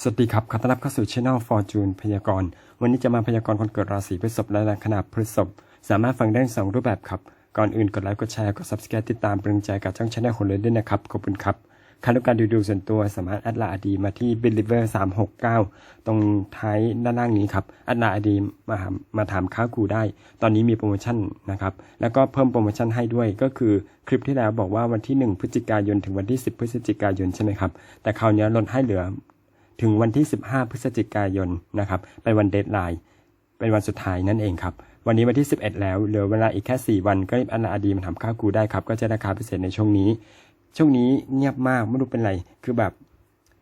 สวัสดีครับ ขอต้อนรับเข้าสู่ Channel Fortune พยากรณ์ วันนี้จะมาพยากรณ์คนเกิดราศีพฤษภและลัคนาพฤษภ สามารถฟังได้สองรูปแบบครับ ก่อนอื่นกดไลค์ กดแชร์ กด Subscribe ติดตามเป็นกำลังใจกับช่อง Channel คนเลยด้วยนะครับ ขอบคุณครับใครต้องการดูดูส่วนตัวสามารถแอดไลน์อดีมาที่ Believer 369 ตรงท้ายด้านล่างนี้ครับแอดไลน์อดีมาหามาถามค้ากูได้ ตอนนี้มีโปรโมชั่นนะครับ แล้วก็เพิ่มโปรโมชั่นให้ด้วยก็คือคลิปที่แล้วบอกว่าวันที่ 1 พฤศจิกายนถึงวันที่ 10 พฤศจิกายนใช่ไหมครับ แต่คราวนี้ลดให้เหลือ ถึงวันที่ 15 พฤศจิกายนนะครับเป็นวันเดทไลน์เป็นวันสุดท้ายนั่นเองครับวันนี้วันที่ 11 แล้วเหลือเวลาอีกแค่ 4 วันก็รีบอันลาอดีมาทำข้าวกูได้ครับ ก็จะราคาพิเศษในช่วงนี้ ช่วงนี้เงียบมากไม่รู้เป็นไร คือแบบ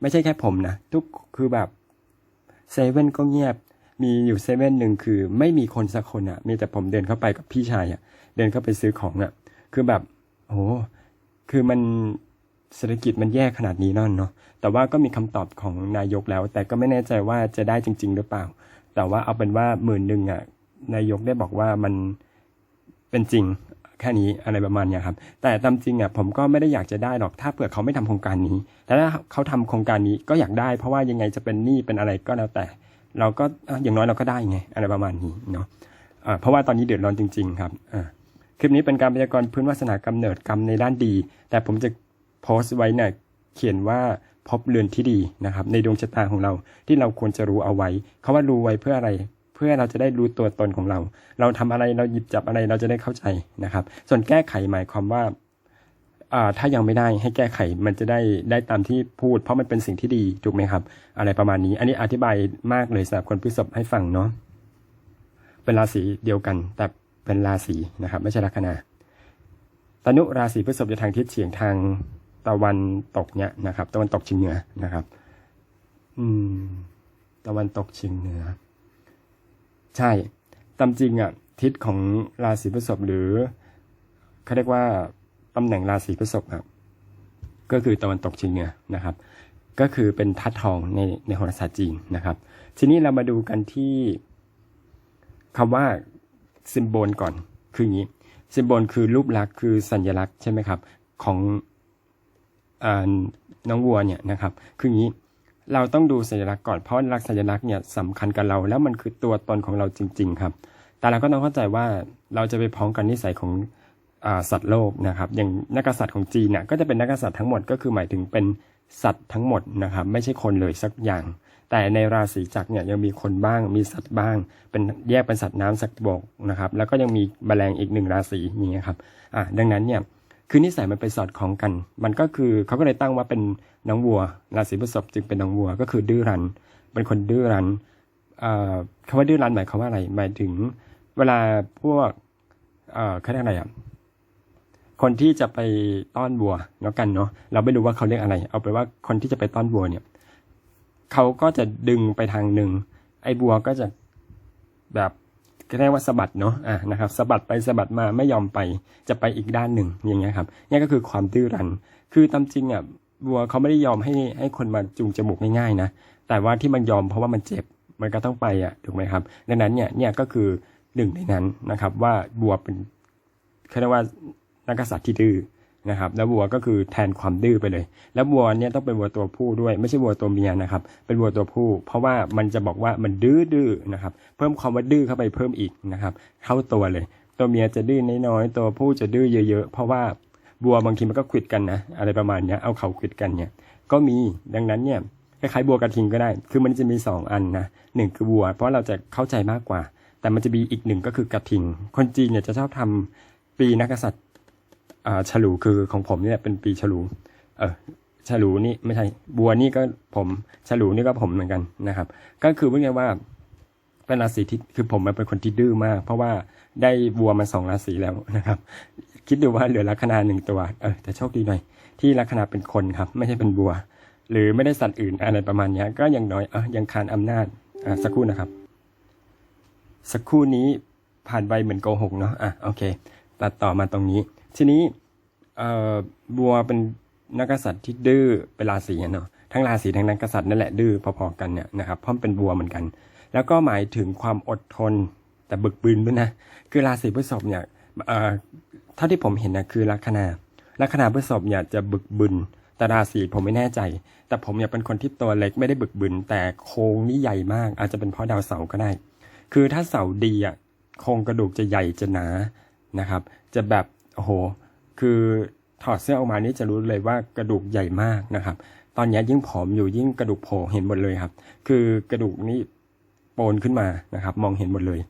ไม่ใช่แค่ผมนะ ทุกคือแบบเซเว่นก็เงียบ มีอยู่เซเว่นหนึ่งคือ ไม่มีคนสักคนอะ่ะ มีแต่ผมเดินเข้าไปกับพี่ชายอะ่ะ เดินเข้าไปซื้อของอะ่ะ คือแบบโอ้โหคือมัน เศรษฐกิจมันแย่ขนาดนี้นั่นเนาะแต่ว่าก็มีคำตอบของนายกแล้ว แต่ก็ไม่แน่ใจว่าจะได้จริง ๆ หรือเปล่า แต่ว่าเอาเป็นว่าหมื่นหนึ่งอะนายกได้บอกว่ามันเป็นจริงแค่นี้อะไรประมาณเนี้ยครับ แต่ตามจริงอะผมก็ไม่ได้อยากจะได้หรอกถ้าเผื่อเขาไม่ทำโครงการนี้ แต่ถ้าเขาทำโครงการนี้ก็อยากได้ เพราะว่ายังไงจะเป็นหนี้เป็นอะไรก็แล้วแต่ เราก็อย่างน้อยเราก็ได้ไงอะไรประมาณนี้เนาะเพราะว่าตอนนี้เดือดร้อนจริง ๆ ครับคลิปนี้เป็นการพยากรณ์พื้นวาสนากำเนิดกรรมในด้านดี แต่ผมจะ โพสต์ไว้เนี่ยเขียนว่าพบเรือนที่ดีนะครับ ในดวงชะตาของเราที่เราควรจะรู้เอาไว้คาว่ารู้ไว้เพื่ออะไร เพื่อเราจะได้รู้ตัวตนของเรา เราทำอะไรเราหยิบจับอะไรเราจะได้เข้าใจนะครับ ส่วนแก้ไขหมายความว่าอ่าถ้ายังไม่ได้ให้แก้ไขมันจะได้ได้ตามที่พูด เพราะมันเป็นสิ่งที่ดีถูกไหมครับ อะไรประมาณนี้ อันนี้อธิบายมากเลยสำหรับคนพฤษภให้ฟังเนาะเป็นราศีเดียวกัน แต่เป็นราศีนะครับ ไม่ใช่ลัคนาตนุราศีพฤษภจะทางทิศเฉียงทาง ตะวันตกเนี่ยนะครับ ตะวันตกเฉียงเหนือนะครับ อืม ตะวันตกเฉียงเหนือ ใช่ ตามจริงอะ ทิศของราศีพฤษภหรือเขาเรียกว่าตำแหน่งราศีพฤษภครับ ก็คือตะวันตกเฉียงเหนือนะครับ ก็คือเป็นทัดทองในในโหราศาสตร์จีนนะครับ ทีนี้เรามาดูกันที่คำว่าซิมโบลก่อน คืออย่างนี้ ซิมโบลคือรูปลักษณ์คือสัญลักษณ์ใช่ไหมครับ ของ น้องวัวเนี่ยนะครับคืออย่างนี้เราต้องดูสัญลักษณ์ก่อนเพราะลักษณ์สัญลักษณ์เนี่ยสำคัญกับเรา แล้วมันคือตัวตนของเราจริง ๆ ครับ แต่เราก็ต้องเข้าใจว่าเราจะไปพ้องกันนิสัยของอสัตว์โลกนะครับ อย่างนักกษัตริย์ของจีนเนี่ยก็จะเป็นนักกษัตริย์ทั้งหมดก็คือหมายถึงเป็นสัตว์ทั้งหมดนะครับ ไม่ใช่คนเลยสักอย่าง แต่ในราศีจักรเนี่ยยังมีคนบ้างมีสัตว์บ้าง เป็นแยกเป็นสัตว์น้ำสัตว์บกนะครับ แล้วก็ยังมีแมลงอีกหนึ่งราศีอย่างเงี้ครับอ่าดังนั้นเนี่ย คือนิสัยมันไปสอดคล้องกัน มันก็คือเขาก็เลยตั้งว่าเป็นน้องวัวราศีพฤษภจึงเป็นน้องวัว ก็คือดื้อรั้น เป็นคนดื้อรั้นเอ่อคำว่าดื้อรั้นหมายความว่าอะไร หมายถึงเวลาพวกเอ่อเขาเรียกอะไรอะคนที่จะไปต้อนวัวแล้วกันเนาะเราไม่รู้ว่าเขาเรียกอะไร เอาไปว่าคนที่จะไปต้อนวัวเนี่ยเขาก็จะดึงไปทางหนึ่งไอ้บัวก็จะแบบ เรียกว่าสะบัดเนาะอะนะครับสะบัดไปสะบัดมาไม่ยอมไปจะไปอีกด้านหนึ่งอย่างเงี้ยครับนี่ก็คือความดื้อรั้น คือตามจริงอะวัวเขาไม่ได้ยอมให้ให้คนมาจูงจมูกง่ายๆนะแต่ว่าที่มันยอมเพราะว่ามันเจ็บมันก็ต้องไปอะถูกไหมครับ ดังนั้นเนี่ยเนี่ยก็คือหนึ่งในนั้นนะครับว่าบัวเป็นเขาเรียกว่านักกษัตริย์ที่ดื้อ นะครับ แล้ววัวก็คือแทนความดื้อไปเลย แล้ววัวเนี่ยต้องเป็นวัวตัวผู้ด้วยไม่ใช่วัวตัวเมียนะครับ เป็นวัวตัวผู้ เพราะว่ามันจะบอกว่ามันดื้อดื้อนะครับ เพิ่มความว่าดื้อเข้าไปเพิ่มอีกนะครับเข้าตัวเลย ตัวเมียจะดื้อน้อยๆตัวผู้จะดื้อเยอะๆ เพราะว่าบัวบางทีมันก็ขิดกันนะอะไรประมาณเนี้ยเอาเขาขิดกันเนี่ยก็มีดังนั้นเนี่ยคล้ายๆบัวกระทิงก็ได้ คือมันจะมีสองอันนะหนึ่งคือบัว เพราะเราจะเข้าใจมากกว่า แต่มันจะมีอีกหนึ่งก็คือกระทิง คนจีนเนี่ยจะชอบทำปีนักกษัตริย์ อ่าฉลูคือของผมเนี่ยเป็นปีฉลู เออฉลูนี่ไม่ใช่บัวนี่ก็ผมฉลูนี่ก็ผมเหมือนกันนะครับ ก็คือว่าไงว่าเป็นราศีที่คือผมมันเป็นคนที่ดื้อมาก เพราะว่าได้บัวมาสองราศีแล้วนะครับ คิดดูว่าเหลือลัคนาหนึ่งตัวเออแต่โชคดีหน่อย ที่ลัคนาเป็นคนครับ ไม่ใช่เป็นบัว หรือไม่ได้สัตว์อื่นอะไรประมาณนี้ก็ยังน้อยเออยังคานอำนาจอ่าสักครู่นะครับ สักครู่นี้ผ่านไปเหมือนโกหกเนาะอะโอเค ตัดต่อมาตรงนี้ ทีนี้บัวเป็นนักกษัตริย์ที่ดื้อเป็นราศีเนาะทั้งราศีทั้งนักกษัตริย์นั่นแหละดื้อพอๆกันเนี่ยนะครับพราะมันเป็นบัวเหมือนกัน แล้วก็หมายถึงความอดทนแต่บึกบืนด้วยนะคือราศีพฤษภเนี่ยเท่าที่ผมเห็นนะคือลัคนาลัคนาพฤษภเนี่ยจะบึกบึนแต่ราศีผมไม่แน่ใจ แต่ผมเนี่ยเป็นคนที่ตัวเล็กไม่ได้บึกบึนแต่โครงนี่ใหญ่มาก อาจจะเป็นเพราะดาวเสาร์ก็ได้ คือถ้าเสาร์ดีอะโครงกระดูกจะใหญ่จะหนานะครับ จะแบบ โอ้โห คือถอดเสื้อออกมานี่จะรู้เลยว่ากระดูกใหญ่มากนะครับ ตอนนี้ยิ่งผอมอยู่ยิ่งกระดูกโผล่เห็นหมดเลยครับ คือกระดูกนี่โปนขึ้นมานะครับ มองเห็นหมดเลย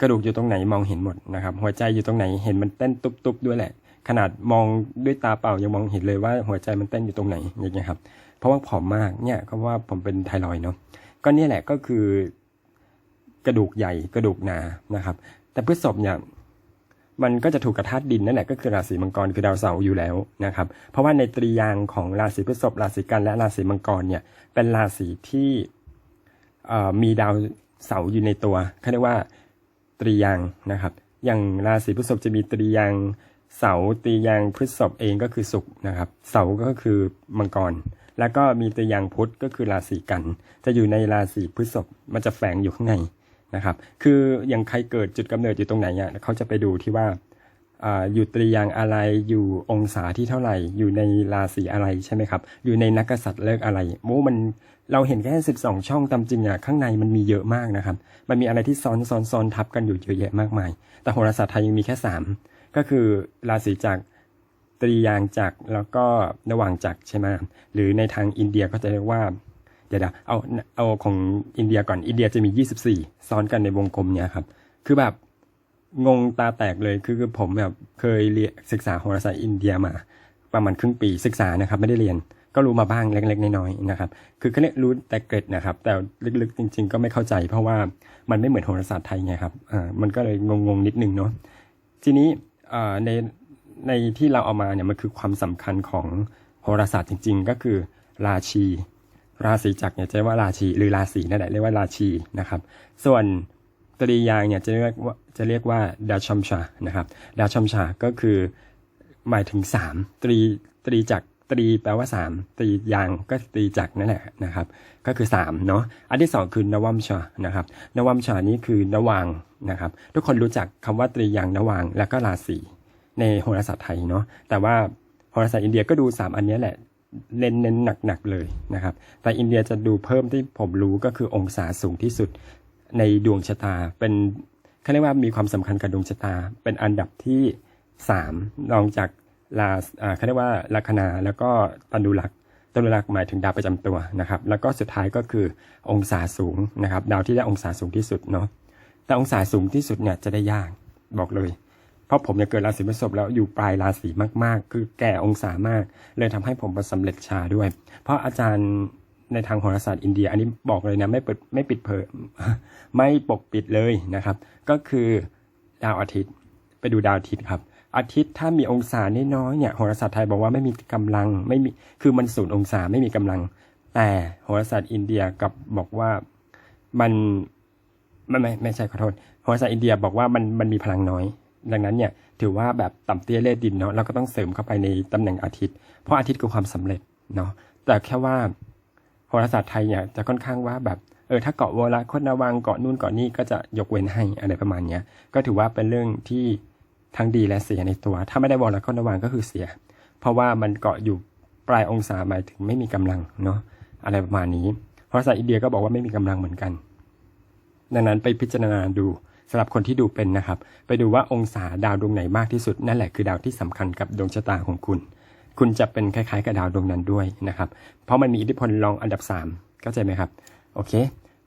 กระดูกอยู่ตรงไหนมองเห็นหมดนะครับ หัวใจอยู่ตรงไหนเห็นมันเต้นตุบๆด้วยแหละ ขนาดมองด้วยตาเปล่ายังมองเห็นเลยว่าหัวใจมันเต้นอยู่ตรงไหนอย่างเงี้ยครับ เพราะว่าผอมมากเนี่ยก็ว่าผมเป็นไทรอยด์เนาะ ก็เนี่ยแหละก็คือกระดูกใหญ่กระดูกหนานะครับ แต่พฤษภเนี่ย มันก็จะถูกกระทาดดินนั่นแหละก็คือราศีมังกรคือดาวเสาร์อยู่แล้วนะครับ เพราะว่าในตรียางของราศีพฤษภราศีกันและราศีมังกรเนี่ยเป็นราศีที่มีดาวเสาร์อยู่ในตัวเขาเรียกว่าตรียางนะครับ อย่างราศีพฤษภจะมีตรียางเสาร์ตรียางพฤษภเองก็คือศุกร์นะครับ เสาร์ก็คือมังกร แล้วก็มีตรียางพุธก็คือราศีกัน จะอยู่ในราศีพฤษภมันจะแฝงอยู่ข้างใน นะครับ คืออย่างใครเกิดจุดกำเนิดอยู่ตรงไหนเนี่ยเขาจะไปดูที่ว่าอยู่ตรียางอะไรอยู่องศาที่เท่าไหร่ อยู่ในราศีอะไรใช่ไหมครับ อยู่ในนักกษัตริย์เลิกอะไรโม้มันเราเห็นแค่12ช่องตามจริงอะข้างในมันมีเยอะมากนะครับ มันมีอะไรที่ซ้อนซ้อนซ้อนทับกันอยู่เยอะแยะมากมาย แต่โหราศาสตร์ไทยยังมีแค่3ก็คือราศีจักตรียางจักแล้วก็ระหว่างจักใช่ไหมหรือในทางอินเดียก็จะเรียกว่า เดี๋ยวๆเอาเอาของอินเดียก่อนอินเดียจะมี24ซ้อนกันในวงกลมเนี่ยครับ คือแบบงงตาแตกเลยคือคือผมแบบเคยเรียนศึกษาโหราศาสตร์อินเดียมา ประมาณครึ่งปีศึกษานะครับ ไม่ได้เรียนก็รู้มาบ้างเล็กๆน้อยๆนะครับ คือเขาเรียรู้แต่เกร็ดนะครับ แต่ลึกๆจริง ๆ ก็ไม่เข้าใจ เพราะว่ามันไม่เหมือนโหราศาสตร์ไทยไงครับอ่ามันก็เลยงงๆนิดนึงเนาะทีนี้อ่าในในที่เราเอามาเนี่ยมันคือความสำคัญของโหราศาสตร์จริง ๆ ก็คือราชี ราศีจักรเนี่ยจะเรียกว่าราชีหรือราศีนั่นแหละเรียกว่าราชีนะครับ ส่วนตรียางเนี่ยจะเรียกว่าจะเรียกว่าดาชัมชานะครับดาชัมชาก็คือหมายถึงสามตรีตรีจักรตรีแปลว่าสามตรียางก็ตรีจักรนั่นแหละนะครับ ก็คือสามเนาะอันที่สองคือนวัมชานะครับนวัมชานี้คือนวางนะครับ ทุกคนรู้จักคำว่าตรียางนวางแล้วก็ราศีในโหราศาสตร์ไทยเนาะแต่ว่าโหราศาสตร์อินเดียก็ดูสามอันนี้แหละ เน้นเน้นหนักๆเลยนะครับ แต่อินเดียจะดูเพิ่มที่ผมรู้ก็คือองศาสูงที่สุดในดวงชะตา เป็นเขาเรียกว่ามีความสำคัญกับดวงชะตา เป็นอันดับที่สามรองจากราเขาเรียกว่าลัคนาแล้วก็ตันดุลักษตันดุลักษ์หมายถึงดาวประจำตัวนะครับ แล้วก็สุดท้ายก็คือองศาสูงนะครับ ดาวที่ได้องศาสูงที่สุดเนาะแต่องศาสูงที่สุดเนี่ยจะได้ยากบอกเลย เพราะผมเนี่ยเกิดราศีพฤษภแล้วอยู่ปลายราศีมากๆ คือแก่องศามาก เลยทำให้ผมประสำเร็จชาด้วย เพราะอาจารย์ในทางโหราศาสตร์อินเดีย อันนี้บอกเลยนะไม่เปิดไม่ปิดเผยไม่ปกปิดเลยนะครับ ก็คือดาวอาทิตย์ไปดูดาวอาทิตย์ครับ อาทิตย์ถ้ามีองศาน้อยๆเนี่ยโหราศาสตร์ไทยบอกว่าไม่มีกำลังไม่มีคือมันศูนย์องศาไม่มีกำลัง แต่โหราศาสตร์อินเดียกับบอกว่ามันไม่ไม่ไม่ใช่ขอโทษโหราศาสตร์อินเดียบอกว่ามันมันมีพลังน้อย ดังนั้นเนี่ยถือว่าแบบต่ำเตี้ยเลขดินเนาะเราก็ต้องเสริมเข้าไปในตำแหน่งอาทิตย์ เพราะอาทิตย์คือความสำเร็จเนาะแต่แค่ว่าโหราศาสตร์ไทยเนี่ยจะค่อนข้างว่าแบบเออถ้าเกาะวละคตรนาวังเกาะนู่นเกาะนี่ก็จะยกเว้นให้อะไรประมาณเนี้ยก็ถือว่าเป็นเรื่องที่ทั้งดีและเสียในตัว ถ้าไม่ได้วละคตรนาวังก็คือเสีย เพราะว่ามันเกาะอยู่ปลายองศาหมายถึงไม่มีกำลังเนาะอะไรประมาณนี้โหราศาสตร์อินเดียก็บอกว่าไม่มีกำลังเหมือนกัน ดังนั้นไปพิจารณาดู สำหรับคนที่ดูเป็นนะครับ ไปดูว่าองศาดาวดวงไหนมากที่สุด นั่นแหละคือดาวที่สำคัญกับดวงชะตาของคุณ คุณจะเป็นคล้ายๆ กับดาวดวงนั้นด้วยนะครับ เพราะมันมีอิทธิพลรองอันดับ3เข้าใจไหมครับ โอเค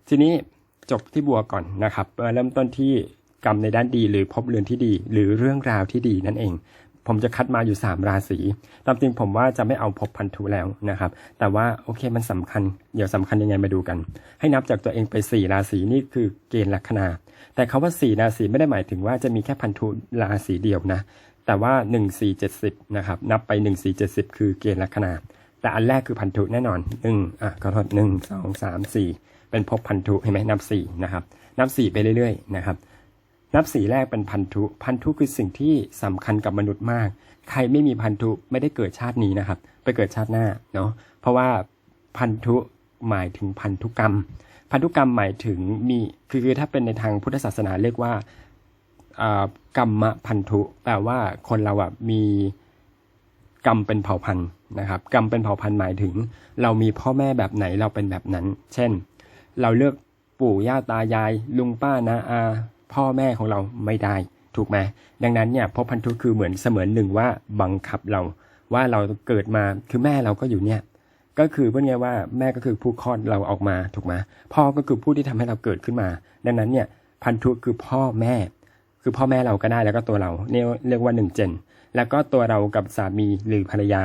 ทีนี้จบที่บัวก่อนนะครับมาเริ่มต้นที่กรรมในด้านดีหรือพบเรือนที่ดี หรือเรื่องราวที่ดีนั่นเอง ผมจะคัดมาอยู่ 3 ราศีตามจริงผมว่าจะไม่เอาพบพันธุแล้วนะครับ แต่ว่าโอเคมันสำคัญ เดี๋ยวสำคัญยังไงมาดูกัน ให้นับจากตัวเองไป 4 ราศีนี่คือเกณฑ์ลัคนา แต่คาว่า 4 ราศีไม่ได้หมายถึงว่าจะมีแค่พันธุราศีเดียวนะ แต่ว่า 1 4 70นะครับ นับไป 1 4 70 คือเกณฑ์ลัคนา แต่อันแรกคือพันธุแน่นอนหนึ่งอะขอโทษหนึ่งสองสามสี่เป็นภพพันธุเห็นไหมนับสี่นะครับ นับสี่ไปเรื่อยๆนะครับ นับสีแรกเป็นพันธุ พันธุคือสิ่งที่สำคัญกับมนุษย์มาก ใครไม่มีพันธุไม่ได้เกิดชาตินี้นะครับ ไปเกิดชาติหน้าเนาะ เพราะว่าพันธุหมายถึงพันธุกรรม พันธุกรรมหมายถึงมีคือคือถ้าเป็นในทางพุทธศาสนาเรียกว่าอ่ากรรมพันธุแปลว่าคนเราอะมีกรรมเป็นเผ่าพันธุ์นะครับกรรมเป็นเผ่าพันธุ์หมายถึง เรามีพ่อแม่แบบไหนเราเป็นแบบนั้น เช่น เราเลือกปู่ย่าตายาย ลุงป้านาอา พ่อแม่ของเราไม่ได้ ถูกไหมดังนั้นเนี่ยภพพันธุคือเหมือนเสมือนหนึ่งว่าบังคับเรา ว่าเราเกิดมาคือแม่เราก็อยู่เนี่ยก็คือพูดง่ายว่าแม่ก็คือผู้คลอดเราออกมาถูกไหมพ่อก็คือผู้ที่ทำให้เราเกิดขึ้นมา ดังนั้นเนี่ยพันธุคือพ่อแม่ คือพ่อแม่เราก็ได้แล้วก็ตัวเราเนี่ยเรียกว่าหนึ่งเจนแล้วก็ตัวเรากับสามีหรือภรรยา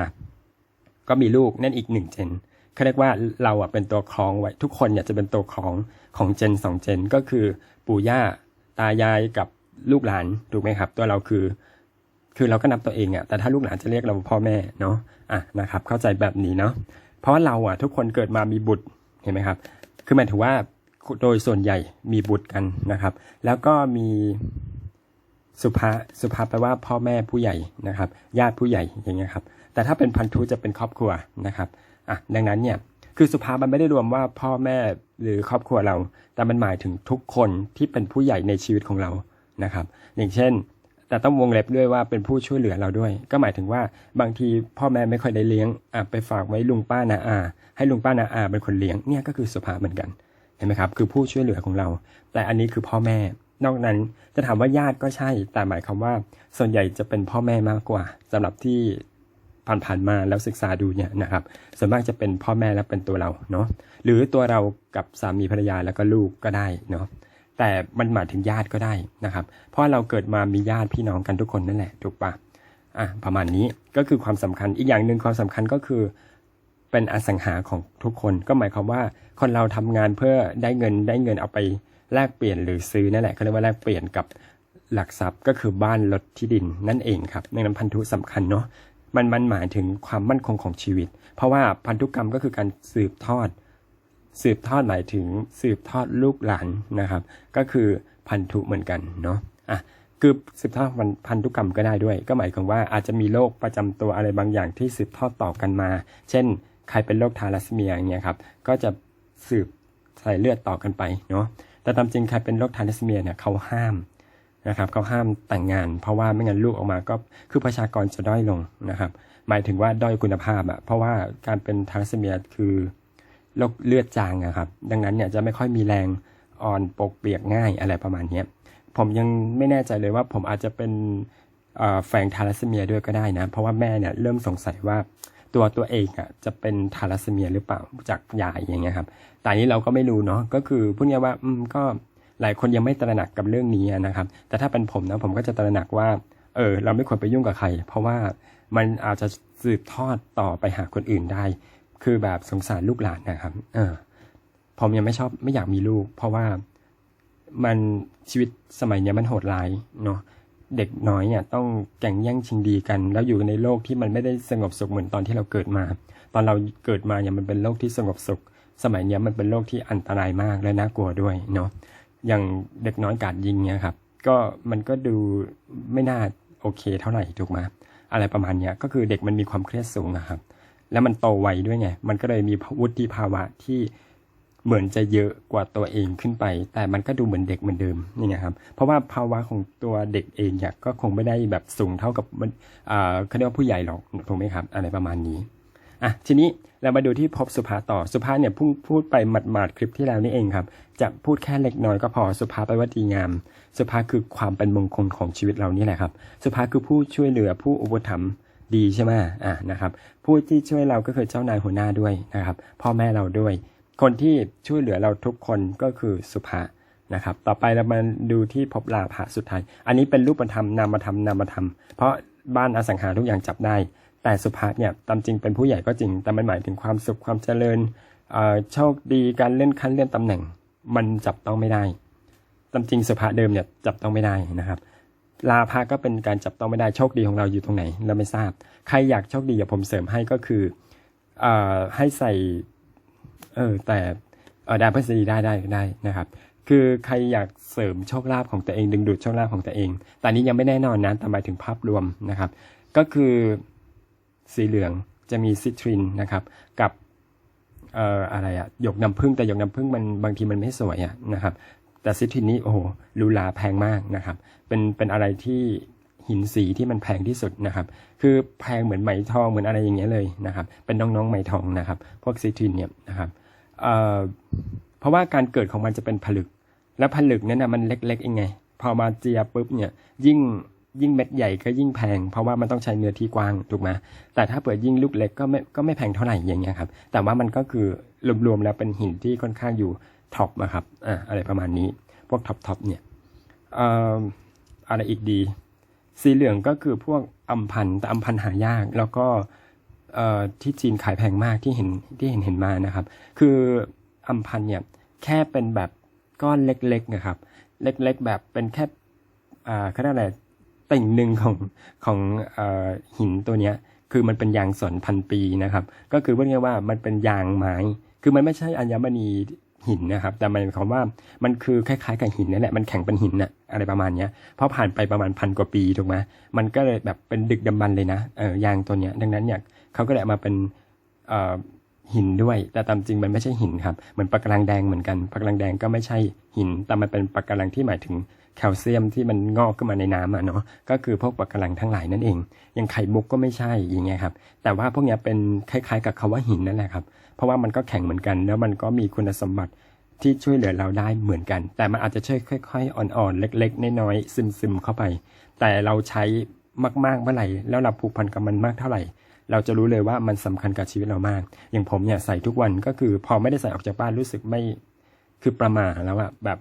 ก็มีลูกนั่นอีกหนึ่งเจนเขาเรียกว่าเราอะเป็นตัวคล้องไว้ทุกคนเนี่ยจะเป็นตัวคล้องของเจนสองเจนก็คือปู่ย่า ตายายกับลูกหลานถูกไหมครับ ตัวเราคือ คือเราก็นับตัวเองอะแต่ถ้าลูกหลานจะเรียกเราพ่อแม่เนาะอะนะครับ เข้าใจแบบนี้เนาะเพราะเราอะทุกคนเกิดมามีบุตรเห็นไหมครับ คือหมายถึงว่าโดยส่วนใหญ่มีบุตรกันนะครับ แล้วก็มีสุภาสุภาแปลว่าพ่อแม่ผู้ใหญ่นะครับ ญาติผู้ใหญ่อย่างเงี้ยครับแต่ถ้าเป็นพันธุจะเป็นครอบครัวนะครับอะดังนั้นเนี่ยคือสุภามันไม่ได้รวมว่าพ่อแม่ หรือครอบครัวเรา แต่มันหมายถึงทุกคนที่เป็นผู้ใหญ่ในชีวิตของเรานะครับ อย่างเช่น แต่ต้องวงเล็บด้วยว่าเป็นผู้ช่วยเหลือเราด้วย ก็หมายถึงว่าบางทีพ่อแม่ไม่ค่อยได้เลี้ยงอะไปฝากไว้ลุงป้านาอา ให้ลุงป้านาอาเป็นคนเลี้ยงเนี่ยก็คือสุภาเหมือนกันเห็นไหมครับ คือผู้ช่วยเหลือของเรา แต่อันนี้คือพ่อแม่ นอกนั้นจะถามว่าญาติก็ใช่ แต่หมายความว่า ส่วนใหญ่จะเป็นพ่อแม่มากกว่าสำหรับที่ ผ่านๆมาแล้วศึกษาดูเนี่ยนะครับส่วนมากจะเป็นพ่อแม่และเป็นตัวเราเนาะหรือตัวเรากับสามีภรรยาแล้วก็ลูกก็ได้เนาะแต่มันหมายถึงญาติก็ได้นะครับ เพราะเราเกิดมามีญาติพี่น้องกันทุกคนนั่นแหละถูกปะอะประมาณนี้ก็คือความสำคัญอีกอย่างหนึ่งความสำคัญก็คือเป็นอสังหาของทุกคนก็หมายความว่าคนเราทำงานเพื่อได้เงินได้เงินเอาไปแลกเปลี่ยนหรือซื้อนั่นแหละเขาเรียกว่าแลกเปลี่ยนกับหลักทรัพย์ก็คือบ้านรถที่ดินนั่นเองครับดังนั้นพันธุสำคัญเนาะ มันมันหมายถึงความมั่นคงของชีวิต เพราะว่าพันธุกรรมก็คือการสืบทอด สืบทอดหมายถึงสืบทอดลูกหลานนะครับ ก็คือพันธุเหมือนกันเนาะอะคือสืบทอดพันธุกรรมก็ได้ด้วย ก็หมายความว่าอาจจะมีโรคประจำตัวอะไรบางอย่างที่สืบทอดต่อกันมา เช่น ใครเป็นโรคทาลัสซีเมียอย่างเงี้ยครับ ก็จะสืบใส่เลือดต่อกันไปเนาะแต่ตามจริงใครเป็นโรคทาลัสซีเมียเนี่ยเขาห้าม นะครับเขาห้ามแต่งงาน เพราะว่าไม่งั้นลูกออกมาก็คือประชากรจะด้อยลงนะครับ หมายถึงว่าด้อยคุณภาพอะเพราะว่าการเป็นทาลัสซีเมียคือโรคเลือดจางอะครับ ดังนั้นเนี่ยจะไม่ค่อยมีแรงอ่อนปกเปียกง่ายอะไรประมาณนี้ผมยังไม่แน่ใจเลยว่าผมอาจจะเป็นแฝงทาลัสซีเมียด้วยก็ได้นะ เพราะว่าแม่เนี่ยเริ่มสงสัยว่าตัวตัวเองอะจะเป็นทาลัสซีเมียหรือเปล่าจากยายอย่างเงี้ยครับ แต่อันนี้เราก็ไม่รู้เนาะก็คือพูดง่ายว่าอืมก็ หลายคนยังไม่ตระหนักกับเรื่องนี้นะครับ แต่ถ้าเป็นผมนะผมก็จะตระหนักว่า เออ เราไม่ควรไปยุ่งกับใคร เพราะว่ามันอาจจะสืบทอดต่อไปหาคนอื่นได้ คือแบบสงสารลูกหลานนะครับ เออ ผมยังไม่ชอบไม่อยากมีลูก เพราะว่ามันชีวิตสมัยนี้มันโหดร้ายเนาะเด็กน้อยเนี่ยต้องแข่งแย่งชิงดีกัน แล้วอยู่ในโลกที่มันไม่ได้สงบสุขเหมือนตอนที่เราเกิดมา ตอนเราเกิดมาเนี่ยมันเป็นโลกที่สงบสุข สมัยนี้มันเป็นโลกที่อันตรายมากและน่ากลัวด้วยเนาะ อย่างเด็กน้อยกาดยิงเนี่ยครับก็มันก็ดูไม่น่าโอเคเท่าไหร่ถูกไหมอะไรประมาณเนี้ยก็คือเด็กมันมีความเครียดสูงนะครับ แล้วมันโตไวด้วยไง มันก็เลยมีวุฒิภาวะที่เหมือนจะเยอะกว่าตัวเองขึ้นไป แต่มันก็ดูเหมือนเด็กเหมือนเดิมนี่ไงครับ เพราะว่าภาวะของตัวเด็กเองเนี่ยก็คงไม่ได้แบบสูงเท่ากับมันอ่าเขาเรียกว่าผู้ใหญ่หรอกถูกไหมครับ อะไรประมาณนี้ อะทีนี้เรามาดูที่พบสุภาต่อสุภาเนี่ยพุ่งพูดไปหมาดๆคลิปที่แล้วนี่เองครับ จะพูดแค่เล็กน้อยก็พอสุภาไปว่าดีงาม สุภาคือความเป็นมงคลของชีวิตเรานี่แหละครับ สุภาคือผู้ช่วยเหลือผู้อุปถัมภ์ดีใช่ไหมอะนะครับผู้ที่ช่วยเราก็คือเจ้านายหัวหน้าด้วยนะครับพ่อแม่เราด้วย คนที่ช่วยเหลือเราทุกคนก็คือสุภานะครับต่อไปเรามาดูที่พบลาภะสุดท้าย อันนี้เป็นรูปธรรมนามธรรมนามธรรม เพราะบ้านอสังหาทุกอย่างจับได้ แต่สุภาเนี่ยตามจริงเป็นผู้ใหญ่ก็จริง แต่มันหมายถึงความสุขความเจริญโชคดีการเลื่อนขั้นเลื่อนตำแหน่ง มันจับต้องไม่ได้ตามจริงสุภาเดิมเนี่ยจับต้องไม่ได้นะครับ ลาภะก็เป็นการจับต้องไม่ได้โชคดีของเราอยู่ตรงไหน เราไม่ทราบ ใครอยากโชคดีอย่าผมเสริมให้ก็คือเอให้ใส่เออแต่เดาวพฤษฎีได้ได้ได้นะครับ คือใครอยากเสริมโชคลาภของตัวเองดึงดูดโชคลาภของตัวเองแต่นนี้ยังไม่แน่นอนนะแต่หมายถึงภาพรวมนะครับ ก็คือ สีเหลืองจะมีซิตรินนะครับ กับเอ่ออะไรอะหยกน้ำผึ้งแต่หยกน้ำผึ้งมันบางทีมันไม่สวยอะนะครับ แต่ซิตรินนี่โอ้โหหรูหราแพงมากนะครับ เป็นเป็นอะไรที่หินสีที่มันแพงที่สุดนะครับ คือแพงเหมือนไหมทองเหมือนอะไรอย่างเงี้ยเลยนะครับ เป็นน้องๆไหมทองนะครับ พวกซิทรินเนี่ยนะครับเอ่อเพราะว่าการเกิดของมันจะเป็นผลึก แล้วผลึกนั้นนะมันเล็กๆเองไง พอมาเจียปุ๊บเนี่ยยิ่ง ยิ่งเม็ดใหญ่ก็ยิ่งแพง เพราะว่ามันต้องใช้เนื้อที่กว้างถูกไหมแต่ถ้าเปิดยิ่งลูกเล็กก็ไม่ก็ไม่แพงเท่าไหร่อย่างเงี้ยครับ แต่ว่ามันก็คือรวมๆแล้วเป็นหินที่ค่อนข้างอยู่ท็อปนะครับอ่าอะไรประมาณนี้ พวกท็อปท็อปเนี่ยเอ่ออะไรอีกดี สีเหลืองก็คือพวกอัมพันแต่อัมพันหายากแล้วก็เอ่อที่จีนขายแพงมากที่เห็นที่เห็นเห็นมานะครับ คืออัมพันเนี่ยแค่เป็นแบบก้อนเล็กๆนะครับ เล็กๆ แบบเป็นแค่อ่าเขาเรียกอะไร ติ่งหนึ่งของของอหินตัวเนี้ยคือมันเป็นยางสนพันปีนะครับ ก็คือพูดง่ายว่ามันเป็นยางไม้ คือมันไม่ใช่อัญมณีหินนะครับ แต่มันหมายความว่ามันคือคล้ายๆกับหินนั่นแหละ มันแข็งเป็นหินนะอะไรประมาณเนี้ยพราะผ่านไปประมาณพันกว่าปีถูกไหมมันก็เลยแบบเป็นดึกดำบรรพ์เลยนะเออยางตัวเนี้ย ดังนั้นเนี่ยเขาก็เลยเอามาเป็นเอ่อหินด้วย แต่ตามจริงมันไม่ใช่หินครับ เหมือนปะการังแดงเหมือนกันปะการังแดงก็ไม่ใช่หิน แต่มันเป็นปะการังที่หมายถึง แคลเซียมที่มันงอกขึ้นมาในน้ำอะเนาะก็คือพวกปะการังทั้งหลายนั่นเอง อย่างไข่มุกก็ไม่ใช่อย่างเงี้ยครับ แต่ว่าพวกเนี้ยเป็นคล้ายๆ กับคาว่าหินนั่นแหละครับ เพราะว่ามันก็แข็งเหมือนกัน แล้วมันก็มีคุณสมบัติที่ช่วยเหลือเราได้เหมือนกัน แต่มันอาจจะช่วยค่อยๆ อ่อนๆ เล็กๆ น้อยๆ ซึมๆ เข้าไป แต่เราใช้มากๆ เมื่อไหร่ แล้วเราผูกพันกับมันมากเท่าไหร่ เราจะรู้เลยว่ามันสำคัญกับชีวิตเรามาก อย่างผมเนี่ยใส่ทุกวันก็คือพอไม่ได้ใส่ออกจากบ้านรู้สึกไม่ คือประมาแล้วอะแบบ